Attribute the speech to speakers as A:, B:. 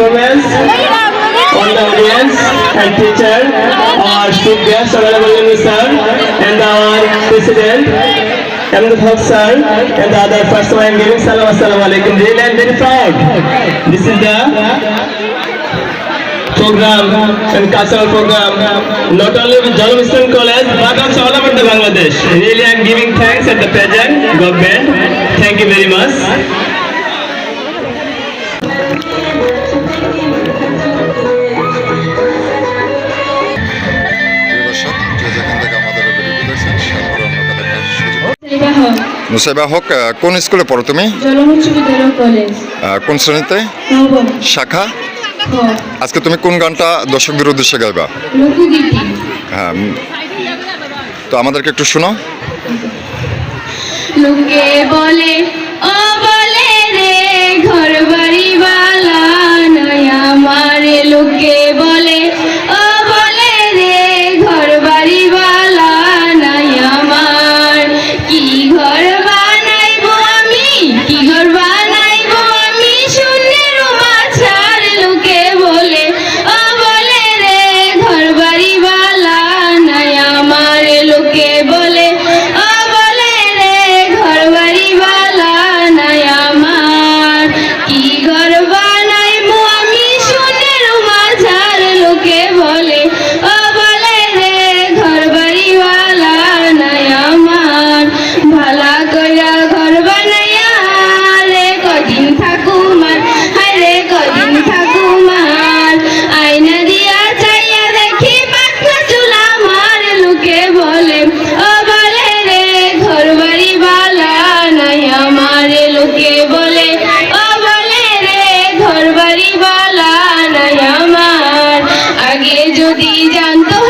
A: performance on the audience and teacher, our chief guest, Honorable Nehru sir, and our president, Ahmed Haq sir, and the other person I am giving salam assalamu alaikum. Really, I am very proud. This is the program and cultural program not only with Jalom Eastern College but also all over the Bangladesh. Really, I am giving thanks at the present government. Thank you very much.
B: হক
C: নুসাইবা হক কোন স্কুলে পড়ো তুমি? কোন শ্রেণীতে? শাখা? আজকে তুমি কোন গানটা দর্শকদের উদ্দেশ্যে গাইবা? হ্যাঁ তো আমাদেরকে একটু শোনো।
B: বালা নাই আমার। আগে যদি জানত